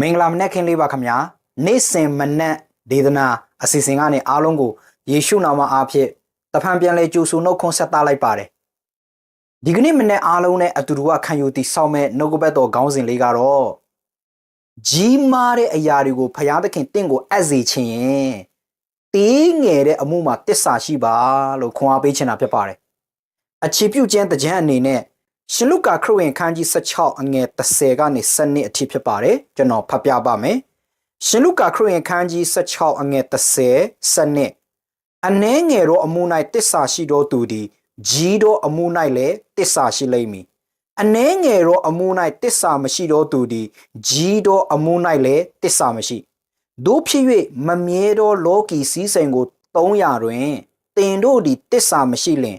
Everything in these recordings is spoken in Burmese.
မင်္ဂလာမနက်ခင်းလေးပါခင်ဗျာနေ့စဉ်မနက်ဒေသနာအစီအစဉ်ကနေအားလုံးကိုယေရှုနာမအားဖြင့်တဖန်ပြန်လဲကြိုဆိုနှုတ်ခွန်းဆက်သလိုက်ပါတယ်ဒီကနေ့မနက်အားလုံးနဲ့အတူတူကခံယူတည်ဆောက်မဲ့နှုတ်ကပတ်တော်ခေါင်းစဉ်လေးကတော့ကြီးမားတဲ့အရာတွေကိုဖျားသခင်တင့်ကိုအပ်စေခြင်းရင်တေးငယ်တဲ့အမှုမှာတစ္ဆာရှိပါလို့ခွန်အားပေးချင်တာဖြစ်ပါတယ်အခြေပြုကျမ်းတကြံအနေနဲ့ ရှင်လုကာခရစ်ဝင်ခန်းကြီး16အငယ်30ကနေ7အထိဖြစ်ပါတယ်ကျွန်တော်ဖတ်ပြပါမယ်ရှင်လုကာခရစ်ဝင်ခန်းကြီး16အငယ်30 7အနှဲငယ်သောအမှု၌တစ္ဆာရှိသောသူသည်ကြီးသောအမှု၌လည်းတစ္ဆာရှိလိမ့်မည်အနှဲငယ်သောအမှု၌တစ္ဆာမရှိသောသူသည်ကြီးသောအမှု၌လည်းတစ္ဆာမရှိတို့ဖြစ်၍မမြဲသောလောကီစည်းစိမ်ကို300တွင်တင်တို့သည်တစ္ဆာမရှိလျင်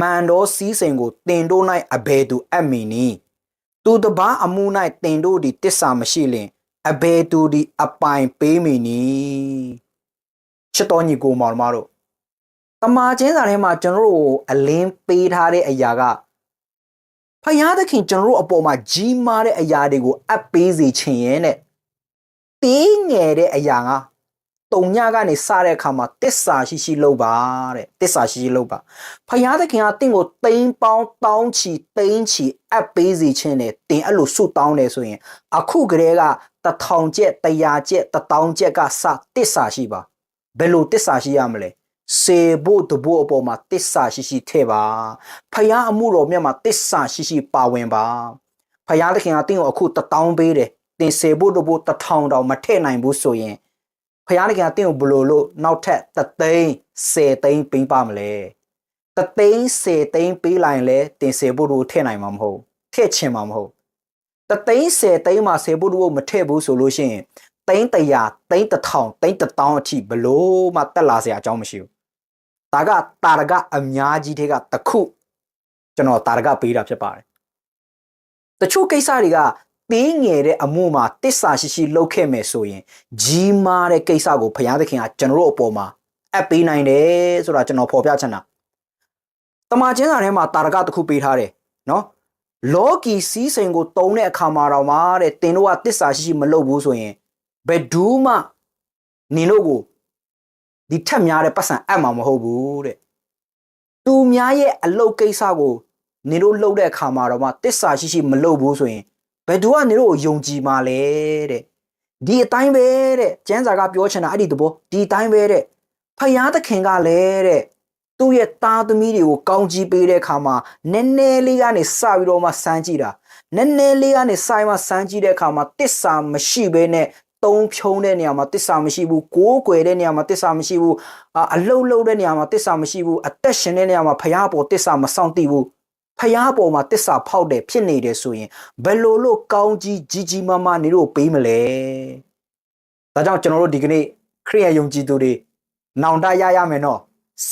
မန်တော်စည်းစိမ်ကိုတင်တို့၌အဘယ်သူအပ်မည်နည်းသူတပားအမှု၌တင်တို့သည်တစ္ဆာမရှိလျင်အဘယ်သူသည်အပိုင်ပေးမည်နည်းချစ်တော်ညီကိုမောင်မတို့တမာချင်းစာထဲမှာကျွန်တော်တို့ကိုအလင်းပေးထားတဲ့အရာကဖယားသခင်ကျွန်တော်တို့အပေါ်မှာကြီးမားတဲ့အရာတွေကိုအပ်ပေးစေခြင်းရဲ့နဲ့တင်းငယ်တဲ့အရာက တုံညကနေစတဲ့အခါမှာတစ္ဆာရှိရှိလုပ်ပါတဲ့တစ္ဆာရှိရှိလုပ်ပါဖယားသခင်ကတင့်ကိုတိမ်ပေါင်းတောင်းချီတိမ်ချီအပ်ပေးစေခြင်းနဲ့တင်အဲ့လိုဆုတောင်းတယ်ဆိုရင်အခုကလေးကတထောင်ကျက်တရာကျက်တထောင်ကျက်ကစတစ္ဆာရှိပါဘယ်လိုတစ္ဆာရှိရမလဲစေဖို့တဖို့အပေါ်မှာတစ္ဆာရှိရှိထည့်ပါဖယားအမှုတော်မြတ်မှာတစ္ဆာရှိရှိပါဝင်ပါဖယားသခင်ကတင့်ကိုအခုတထောင်ပေးတယ်တင်စေဖို့တဖို့တထောင်တောင်မထည့်နိုင်ဘူးဆိုရင် ဖယားသခင်ကတင့်ကိုဘလို့လို့နောက်ထပ်တသိန်းစေသိန်းပေးပါမလဲတသိန်းစေသိန်းပေးလိုက်ရင်လဲတင်စေဖို့တို့ထည့်နိုင်မှာမဟုတ်ထည့်ချင်မှာမဟုတ်တသိန်းစေသိန်းမှာစေဖို့တို့မထည့်ဘူးဆိုလို့ရှိရင်သိန်းတရာသိန်းတစ်ထောင်သိန်းတစ်တောင်းအထိဘလို့မှတက်လာစရာအကြောင်းမရှိဘူးဒါကတာရကအများကြီးတွေကတစ်ခုကျွန်တော်တာရကပေးတာဖြစ်ပါတယ်တချို့ကိစ္စတွေက တင်းငယ်တဲ့အမှုမှာတစ္ဆာရှိရှိလုပ်ခဲ့မယ်ဆိုရင်ကြီးမားတဲ့ကိစ္စကိုဘုရားသခင်ကကျွန်တော်တို့အပေါ်မှာအပ်ပေးနိုင်တယ်ဆိုတာကျွန်တော်ဖော်ပြချင်တာတမန်ကျမ်းစာထဲမှာတာရကတစ်ခုပေးထားတယ်နော်လောကီစီးစိမ်ကိုတုံးတဲ့အခါမှာတော့မှတဲ့တင်တို့ကတစ္ဆာရှိရှိမလုပ်ဘူးဆိုရင်ဘယ်ဒူးမှနင်တို့ကိုဒီထက်များတဲ့ပတ်စံအပ်မှာမဟုတ်ဘူးတဲ့သူများရဲ့အလုတ်ကိစ္စကိုနင်တို့လှုပ်တဲ့အခါမှာတော့မှတစ္ဆာရှိရှိမလုပ်ဘူးဆိုရင် ဘယ်သူကနေတို့ကိုယုံကြည်မှာလဲတဲ့ဒီအတိုင်းပဲတဲ့ကျမ်းစာကပြောချင်တာအဲ့ဒီသဘောဒီအတိုင်းပဲတဲ့ဖယားသခင်ကလည်းတဲ့သူ့ရဲ့သားသမီးတွေကိုကောင်းကြီးပေးတဲ့အခါမှာနည်းနည်းလေးကနေစပြီးတော့မှစမ်းကြည့်တာနည်းနည်းလေးကနေစိုင်းမှစမ်းကြည့်တဲ့အခါမှာတစ္ဆာမရှိဘဲနဲ့တုံးဖြုံးတဲ့နေရာမှာတစ္ဆာမရှိဘူးကိုးကွယ်တဲ့နေရာမှာတစ္ဆာမရှိဘူးအလှုပ်လှုပ်တဲ့နေရာမှာတစ္ဆာမရှိဘူးအသက်ရှင်တဲ့နေရာမှာဖယားပေါ်တစ္ဆာမဆောင်သိဘူး ဖျားပေါ်မှာတစ္ဆာဖောက်တယ်ဖြစ်နေတယ်ဆိုရင်ဘယ်လိုလို့ကောင်းကြီးကြီးကြီးမားမားနေတို့ပေးမလဲဒါကြောင့်ကျွန်တော်တို့ဒီကနေ့ခရိယယုံကြည်သူတွေနောင်တရရမယ်နော်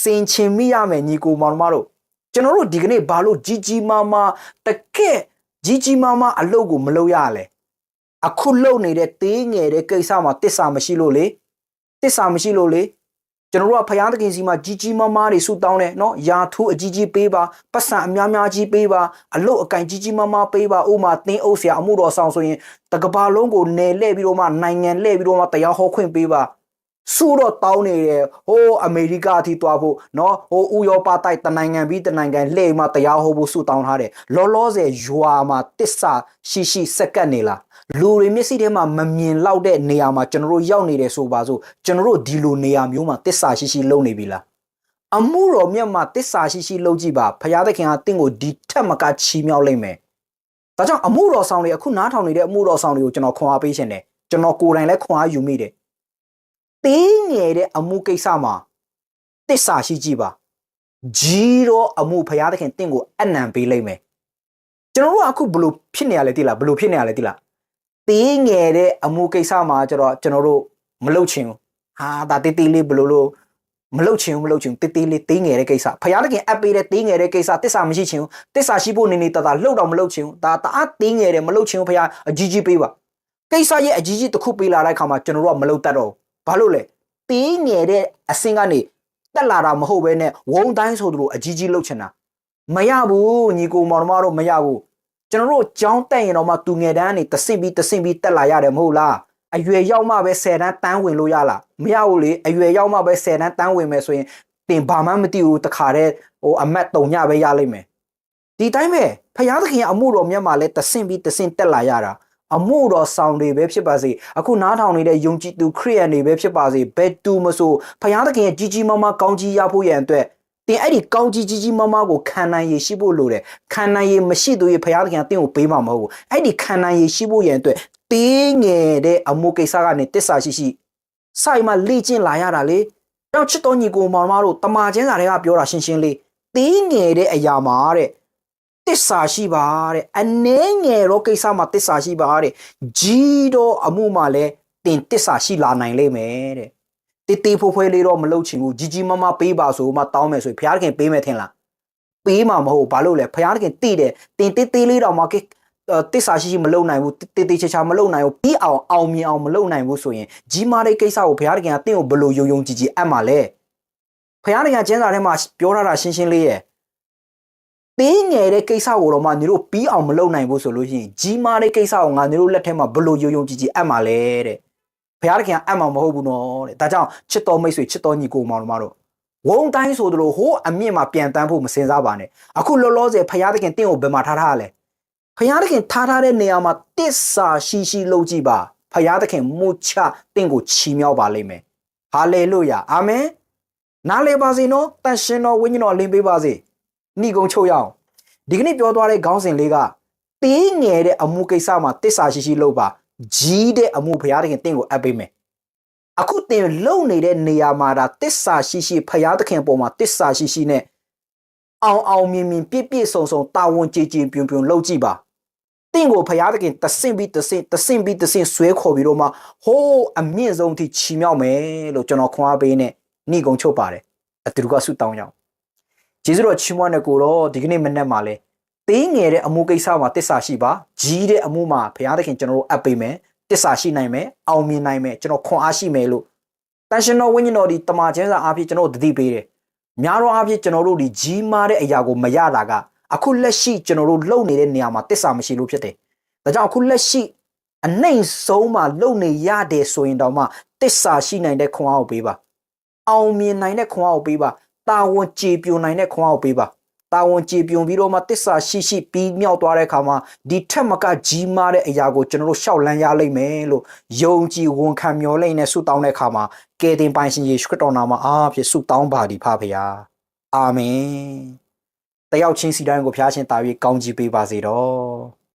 စင်ချင်မိရမယ်ညီကိုမောင်မတို့ကျွန်တော်တို့ဒီကနေ့ဘာလို့ကြီးကြီးမားမားတကက်ကြီးကြီးမားမားအလုပ်ကိုမလုပ်ရလဲအခုလုပ်နေတဲ့တေးငယ်တဲ့ကိစ္စမှာတစ္ဆာမရှိလို့လေတစ္ဆာမရှိလို့လေ ကျွန်တော်တို့ကဖယားသခင်စီမှာကြီးကြီးမားမားတွေဆုတောင်းတယ်နော်ယာထိုးအကြီးကြီးပေးပါပတ်စံအများများကြီးပေးပါအလုတ်အကင်ကြီးကြီးမားမားပေးပါဥမာသင်းအုပ်ဆရာအမှုတော်ဆောင်ဆိုရင်တကဘာလုံးကိုနယ်လှည့်ပြီးတော့မှနိုင်ငံလှည့်ပြီးတော့မှတရားဟောခွင့်ပေးပါစုတော့တောင်းနေတယ်ဟိုးအမေရိကအထိသွားဖို့နော်ဟိုးဥရောပတိုက်တနိုင်ငံပြီးတနိုင်ငံလှည့်မှတရားဟောဖို့စုတောင်းထားတယ်လောလောဆယ်ရွာမှာတစ္ဆာရှိရှိစက်ကတ်နေလား လူတွေမျက်စိထဲမှာမမြင်လောက်တဲ့နေရာမှာကျွန်တော်တို့ရောက်နေတယ်ဆိုပါစို့ကျွန်တော်တို့ဒီလိုနေရာမျိုးမှာတစ္ဆာရှိရှိလုပ်နေပြီလားအမှုတော်မြတ်မှာတစ္ဆာရှိရှိလုပ်ကြည့်ပါဖခင်သခင်ကတင့်ကိုဒီထက်မကချီးမြှောက်လိုက်မယ်ဒါကြောင့်အမှုတော်ဆောင်တွေအခုနားထောင်နေတဲ့အမှုတော်ဆောင်တွေကိုကျွန်တော်ခွန်အားပေးရှင်တယ်ကျွန်တော်ကိုယ်တိုင်လည်းခွန်အားယူမိတယ်တင်းငယ်တဲ့အမှုကိစ္စမှာတစ္ဆာရှိကြည့်ပါကြီးတော့အမှုဖခင်သခင်တင့်ကိုအနံပေးလိုက်မယ်ကျွန်တော်တို့အခုဘလို့ဖြစ်နေရလဲတိလားဘလို့ဖြစ်နေရလဲတိလား သေးငယ်တဲ့အမှုကိစ္စမှာကျတော့ကျွန်တော်တို့မလုပ်ချင်ဘူးဟာဒါတေးသေးလေးဘလို့လို့မလုပ်ချင်ဘူးမလုပ်ချင်ဘူးတေးသေးလေးသေးငယ်တဲ့ကိစ္စဖယားတခင်အပ်ပေးတဲ့သေးငယ်တဲ့ကိစ္စတစ္ဆာမရှိချင်ဘူးတစ္ဆာရှိဖို့နေနေတတလှုပ်တော့မလုပ်ချင်ဘူးဒါတအားသေးငယ်တယ်မလုပ်ချင်ဘူးဖယားအကြီးကြီးပေးပါကိစ္စရဲ့အကြီးကြီးတစ်ခုပေးလာတဲ့ခါမှာကျွန်တော်တို့ကမလုပ်တတ်တော့ဘာလို့လဲသေးငယ်တဲ့အစင်းကနေတက်လာတာမဟုတ်ဘဲနဲ့ဝုံတိုင်းဆိုသူတို့အကြီးကြီးလှုပ်ချင်တာမရဘူးညီကိုမောင်မတို့မရဘူး ကျွန်တော်တို့ကြောင်းတက်ရင်တော့မှသူငယ်တန်းကနေတဆင့်ပြီးတဆင့်ပြီးတက်လာရတယ်မဟုတ်လားအရွယ်ရောက်မှပဲ10တန်းတန်းဝင်လို့ရလားမရဘူးလေအရွယ်ရောက်မှပဲ10တန်းတန်းဝင်မယ်ဆိုရင်တင်ဘာမှမသိဘူးတခါတည်းဟိုအမတ်တုံညပဲရလိမ့်မယ်ဒီတိုင်းပဲဖယားသခင်ရဲ့အမှုတော်မြတ်မှာလဲတဆင့်ပြီးတဆင့်တက်လာရတာအမှုတော်ဆောင်တွေပဲဖြစ်ပါစေအခုနားထောင်နေတဲ့ယုံကြည်သူခရိယန်တွေပဲဖြစ်ပါစေဘယ်သူမဆိုဖယားသခင်ရဲ့ကြီးကြီးမားမားကောင်းကြီးရဖို့ရန်အတွက် တင်အဲ့ဒီကောင်းကြီးကြီးကြီးမားမားကိုခံနိုင်ရရှိဖို့လိုတယ်ခံနိုင်ရမရှိသူရဲ့ဖယားသခင်ကတင့်ကိုပေးမှာမဟုတ်ဘူးအဲ့ဒီခံနိုင်ရရှိဖို့ရန်အတွက်တင်းငယ်တဲ့အမှုကိစ္စကနေတစ္ဆာရှိရှိဆိုင်မှာလေ့ကျင့်လာရတာလေကြောင့်ချစ်တော်ညီကိုမောင်မတို့တမာချင်းစာတွေကပြောတာရှင်းရှင်းလေးတင်းငယ်တဲ့အရာမှာတဲ့တစ္ဆာရှိပါတဲ့အနှဲငယ်တော့ကိစ္စမှာတစ္ဆာရှိပါတဲ့ကြီးတော့အမှုမှာလည်းတင်တစ္ဆာရှိလာနိုင်လိမ့်မယ်တဲ့ တေးတေးဖိုးဖွဲလေးတော့မလုပ်ချင်ဘူးကြီးကြီးမားမားပေးပါဆိုမှတောင်းမယ်ဆိုရင်ဘုရားသခင်ပေးမယ်ထင်လားပေးမှာမဟုတ်ဘာလို့လဲဘုရားသခင်တည်တယ်တင်တေးတေးလေးတော့မှကိတစ္ဆာရှိရှိမလုပ်နိုင်ဘူးတေးတေးချာချာမလုပ်နိုင်ဘူးပြီးအောင်အောင်မြင်အောင်မလုပ်နိုင်ဘူးဆိုရင်ကြီးမားတဲ့ကိစ္စကိုဘုရားသခင်ကတင့်ကိုဘယ်လိုယုံယုံကြည်ကြည်အပ်မှာလဲဘုရားသခင်ကျမ်းစာထဲမှာပြောထားတာရှင်းရှင်းလေးရဲ့ပေးငယ်တဲ့ကိစ္စကိုတော့မှညီတို့ပြီးအောင်မလုပ်နိုင်ဘူးဆိုလို့ရှိရင်ကြီးမားတဲ့ကိစ္စကိုငါညီတို့လက်ထဲမှာဘလို့ယုံယုံကြည်ကြည်အပ်မှာလဲတဲ့ ဘုရားသခင်ကအပ်မှာမဟုတ်ဘူးနော်တဲ့ဒါကြောင့်ချစ်တော်မိတ်ဆွေချစ်တော်ညီကိုမောင်တို့မတို့ဝုံတိုင်းဆိုသလိုဟိုးအမြင့်မှာပြန်တန်းဖို့မစင်စားပါနဲ့အခုလောလောဆယ်ဘုရားသခင်တင့်ကိုဘယ်မှာထားထားရလဲဘုရားသခင်ထားထားတဲ့နေရာမှာတစ္ဆာရှိရှိလုပ်ကြည့်ပါဘုရားသခင်မှုချတင့်ကိုချီးမြှောက်ပါလိမ့်မယ်ဟာလေလုယာအာမင်နားလေပါစေနော်တန်ရှင်တော်ဝိညာဉ်တော်လင်းပေးပါစေဏိကုံချုပ်ရအောင်ဒီကနေ့ပြောသွားတဲ့ခေါင်းစဉ်လေးကသေးငယ်တဲ့အမှုကိစ္စမှာတစ္ဆာရှိရှိလုပ်ပါ ကြီးတဲ့အမှုဘုရားသခင်တင့်ကိုအပ်ပေးမယ်အခုတင်လုံနေတဲ့နေရာမှာဒါတစ္ဆာရှိရှိဘုရားသခင်အပေါ်မှာတစ္ဆာရှိရှိနဲ့အောင်အောင်မြင်မြင်ပြည့်ပြည့်စုံစုံတာဝန်ကြည်ကြည်ပြုံပြုံလုပ်ကြည့်ပါတင့်ကိုဘုရားသခင်တဆင့်ပြီးတဆင့်တဆင့်ပြီးတဆင့်ဆွဲခေါ်ပြီးတော့မှဟိုးအမြင့်ဆုံးထိချီမြောက်မယ်လို့ကျွန်တော်ခွန်အားပေးနဲ့နှိကုံချုပ်ပါတယ်အတူတူကဆုတောင်းကြအောင်ကျေးဇူးတော်ချီးမွမ်းတဲ့ကိုတော့ဒီကနေ့မနေ့မှလဲ သေးငယ်တဲ့အမှုကိစ္စမှာတစ္ဆာရှိပါကြီးတဲ့အမှုမှာဘုရားသခင်ကျွန်တော်တို့အပ်ပေးမယ်တစ္ဆာရှိနိုင်မယ်အောင်မြင်နိုင်မယ်ကျွန်တော်ခွန်အားရှိမယ်လို့တန်ရှင်တော်ဝိညာဉ်တော်ဒီတမန်ကျမ်းစာအားဖြင့်ကျွန်တော်တို့တတိပေးတယ်များသောအားဖြင့်ကျွန်တော်တို့ဒီကြီးမားတဲ့အရာကိုမရတာကအခုလက်ရှိကျွန်တော်တို့လုံနေတဲ့နေရာမှာတစ္ဆာမရှိလို့ဖြစ်တယ်ဒါကြောင့်အခုလက်ရှိအနှိမ်ဆုံးမှာလုံနေရတယ်ဆိုရင်တောင်မှတစ္ဆာရှိနိုင်တဲ့ခွန်အားကိုပေးပါအောင်မြင်နိုင်တဲ့ခွန်အားကိုပေးပါတာဝန်ကြေပြွန်နိုင်တဲ့ခွန်အားကိုပေးပါ တာဝန်ကြေပြွန်ပြီးတော့မှတစ္ဆာရှိရှိပြီးမြောက်သွားတဲ့အခါမှာဒီထက်မကကြီးမားတဲ့အရာကိုကျွန်တော်တို့ရှောက်လန်းရလိမ့်မယ်လို့ယုံကြည်ဝန်ခံမျှော်လင့်နေဆုတောင်းတဲ့အခါမှာကယ်တင်ပိုင်ရှင်ယေရှုခရစ်တော်နာမအားဖြင့်ဆုတောင်းပါသည်ဖဖောအာမင်တယောက်ချင်းစီတိုင်းကိုဖျားရှင်တာ၍ကောင်းချီးပေးပါစေတော့